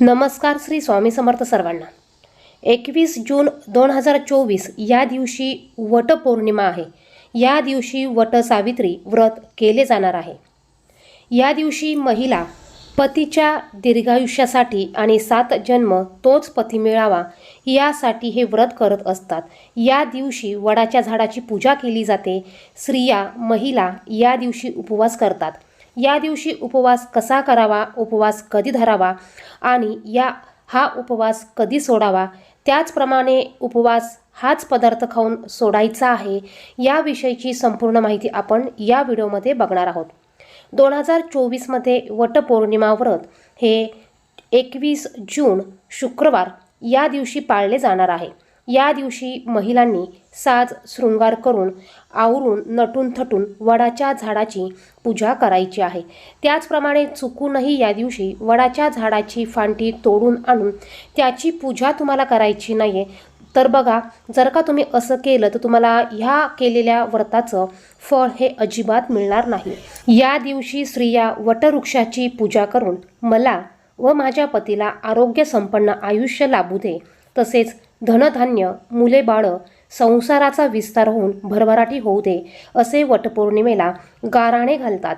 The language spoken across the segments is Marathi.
नमस्कार श्री स्वामी समर्थ सर्वांना. एकवीस जून दोन हजार चोवीस या दिवशी वटपौर्णिमा आहे. या दिवशी वट सावित्री व्रत केले जाणार आहे. या दिवशी महिला पतीच्या दीर्घायुष्यासाठी आणि सात जन्म तोच पती मिळावा यासाठी हे व्रत करत असतात. या दिवशी वडाच्या झाडाची पूजा केली जाते. स्त्रिया महिला या दिवशी उपवास करतात. या दिवशी उपवास कसा करावा उपवास कधी धरावा आणि या हा उपवास कधी सोडावा त्याचप्रमाणे उपवास हाच पदार्थ खाऊन सोडायचा आहे याविषयीची संपूर्ण माहिती आपण या व्हिडिओमध्ये बघणार आहोत. दोन हजार चोवीसमध्ये वटपौर्णिमा व्रत हे एकवीस जून शुक्रवार या दिवशी पाळले जाणार आहे. या दिवशी महिलांनी साज शृंगार करून आवरून नटून थटून वडाच्या झाडाची पूजा करायची आहे. त्याचप्रमाणे चुकूनही या दिवशी वडाच्या झाडाची फांटी तोडून आणून त्याची पूजा तुम्हाला करायची नाही आहे तर बघा जर का तुम्ही असं केलं तर तुम्हाला ह्या केलेल्या व्रताचं फळ हे अजिबात मिळणार नाही. या दिवशी स्त्रिया वटवृक्षाची पूजा करून मला व माझ्या पतीला आरोग्य संपन्न आयुष्य लाभू दे. तसेच धनधान्य मुले बाळं संसाराचा विस्तार होऊन भरभराटी होऊ दे असे वटपौर्णिमेला गाराणे घालतात.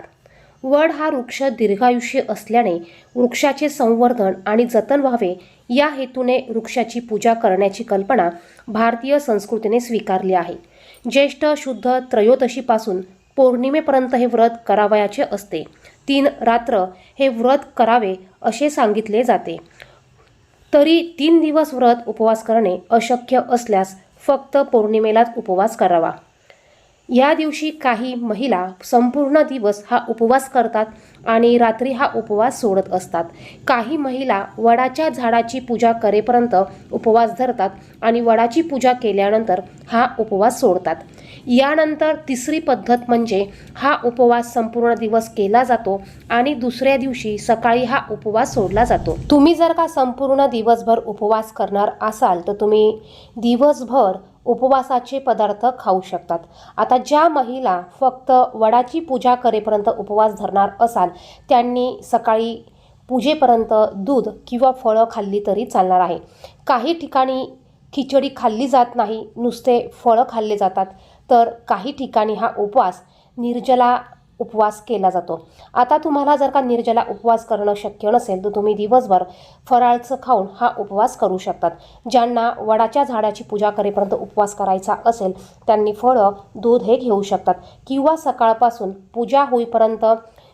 वड हा वृक्ष दीर्घायुष्य असल्याने वृक्षाचे संवर्धन आणि जतन व्हावे या हेतूने वृक्षाची पूजा करण्याची कल्पना भारतीय संस्कृतीने स्वीकारली आहे. ज्येष्ठ शुद्ध त्रयोदशीपासून पौर्णिमेपर्यंत हे व्रत करावयाचे असते. तीन रात्र हे व्रत करावे असे सांगितले जाते. तरी तीन दिवस व्रत उपवास करणे अशक्य असल्यास फक्त पौर्णिमेलाच उपवास करावा. या दिवशी काही महिला संपूर्ण दिवस हा उपवास करतात आणि रात्री हा उपवास सोडत असतात. काही महिला वडाच्या झाडाची पूजा करेपर्यंत उपवास धरतात आणि वडाची पूजा केल्यानंतर हा उपवास सोडतात. यानंतर तिसरी पद्धत म्हणजे हा उपवास संपूर्ण दिवस केला जातो आणि दुसऱ्या दिवशी सकाळी हा उपवास सोडला जातो. तुम्ही जर का संपूर्ण दिवसभर उपवास करणार असाल तर तुम्ही दिवसभर उपवासाचे पदार्थ खाऊ शकतात. आता ज्या महिला फक्त वडाची पूजा करेपर्यंत उपवास धरणार असाल त्यांनी सकाळी पूजेपर्यंत दूध किंवा फळं खाल्ली तरी चालणार आहे. काही ठिकाणी खिचडी खाल्ली जात नाही नुसते फळं खाल्ले जातात. तर काही ठिकाणी हा उपवास निर्जला उपवास केला जातो. आता तुम्हाला जर का निर्जला उपवास करणं शक्य नसेल तर तुम्ही दिवसभर फराळचं खाऊन हा उपवास करू शकतात. ज्यांना वडाच्या झाडाची पूजा करेपर्यंत उपवास करायचा असेल त्यांनी फळं दूध हे घेऊ शकतात. किंवा सकाळपासून पूजा होईपर्यंत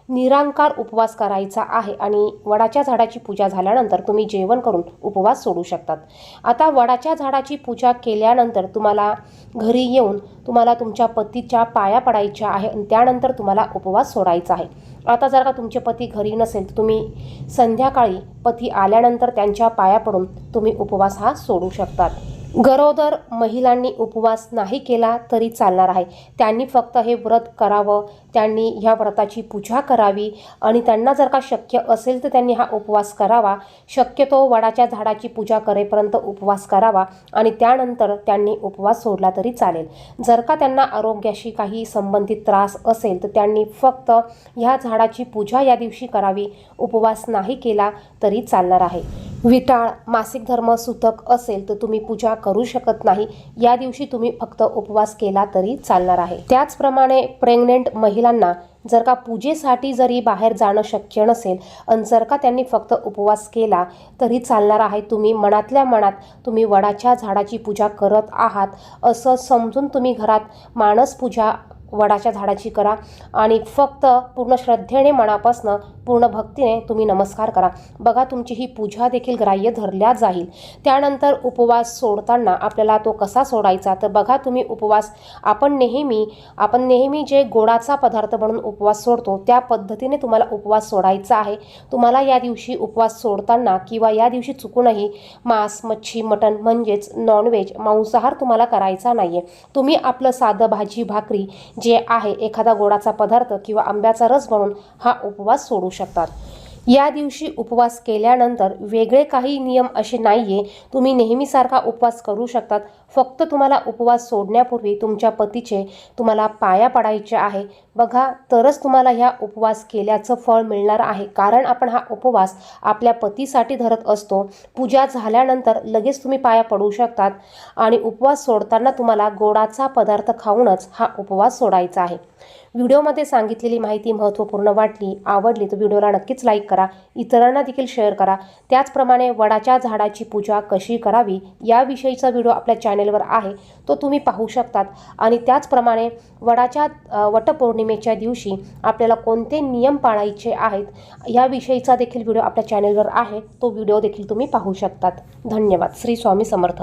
निरांकार उपवास करायचा आहे आणि वडाच्या झाडाची पूजा झाल्यानंतर तुम्ही जेवण करून उपवास सोडू शकतात. आता वडाच्या झाडाची पूजा केल्यानंतर तुम्हाला घरी येऊन तुम्हाला तुमच्या पतीच्या पाया पडायच्या आहे आणि त्यानंतर तुम्हाला उपवास सोडायचा आहे. आता जर का तुमचे पती घरी नसेल तर तुम्ही संध्याकाळी पती आल्यानंतर त्यांच्या पाया पडून तुम्ही उपवास हा सोडू शकतात. गरोदर महिलांनी उपवास नाही केला तरी चालणार आहे. त्यांनी फक्त हे व्रत करावं त्यांनी ह्या व्रताची पूजा करावी आणि त्यांना जर का शक्य असेल तर त्यांनी हा उपवास करावा. शक्यतो वडाच्या झाडाची पूजा करेपर्यंत उपवास करावा आणि त्यानंतर त्यांनी उपवास सोडला तरी चालेल. जर का त्यांना आरोग्याशी काही संबंधित त्रास असेल तर त्यांनी फक्त ह्या झाडाची पूजा या दिवशी करावी. उपवास नाही केला तरी चालणार आहे. विटाळ मासिक धर्म सुतक असेल तर तुम्ही पूजा करू शकत नाही. या दिवशी तुम्ही फक्त उपवास केला तरी चालणार आहे. त्याचप्रमाणे प्रेग्नेंट महिलांना जर का पूजेसाठी जरी बाहेर जाणं शक्य नसेल आणि जर का त्यांनी फक्त उपवास केला तरी चालणार आहे. तुम्ही मनातल्या मनात तुम्ही वडाच्या झाडाची पूजा करत आहात असं समजून तुम्ही घरात मानस पूजा वडाच्या झाडाची करा. आणि फक्त पूर्ण श्रद्धेने मनापासनं पूर्ण भक्तीने तुम्ही नमस्कार करा. बघा तुमची ही पूजा देखील ग्राह्य धरल्या जाईल. त्यानंतर उपवास सोडताना आपल्याला तो कसा सोडायचा? तर बघा तुम्ही उपवास आपण नेहमी आपण नेहमी जे गोडाचा पदार्थ म्हणून उपवास सोडतो त्या पद्धतीने तुम्हाला उपवास सोडायचा आहे. तुम्हाला या दिवशी उपवास सोडताना किंवा या दिवशी चुकूनही मांस मच्छी मटण म्हणजेच नॉनव्हेज मांसाहार तुम्हाला करायचा नाही आहे तुम्ही आपलं साधं भाजी भाकरी जे आहे एखादा गोडाचा पदार्थ किंवा आंब्याचा रस म्हणून हा उपवास सोडू शकतात. या दिवशी उपवास केल्यानंतर वेगळे काही नियम असे नाही आहे तुम्ही नेहमीसारखा उपवास करू शकतात. फक्त तुम्हाला उपवास सोडण्यापूर्वी तुमच्या पतीचे तुम्हाला पाया पडायचे आहे. बघा तरच तुम्हाला ह्या उपवास केल्याचं फळ मिळणार आहे. कारण आपण हा उपवास आपल्या पतीसाठी धरत असतो. पूजा झाल्यानंतर लगेच तुम्ही पाया पडू शकतात. आणि उपवास सोडताना तुम्हाला गोडाचा पदार्थ खाऊनच हा उपवास सोडायचा आहे. व्हिडिओमध्ये सांगितलेली माहिती महत्त्वपूर्ण वाटली आवडली तर व्हिडिओला नक्कीच लाईक करा. इतरांना देखील शेअर करा. त्याचप्रमाणे वडाच्या झाडाची पूजा कशी करावी याविषयीचा व्हिडिओ आपल्या चॅनेलवर आहे. तो तुम्ही पाहू शकतात. आणि त्याचप्रमाणे वडाच्या वटपौर्णिमेच्या दिवशी आपल्याला कोणते नियम पाळायचे आहेत याविषयीचा देखील व्हिडिओ आपल्या चॅनेलवर आहे. तो व्हिडिओ देखील तुम्ही पाहू शकतात. धन्यवाद. श्री स्वामी समर्थ.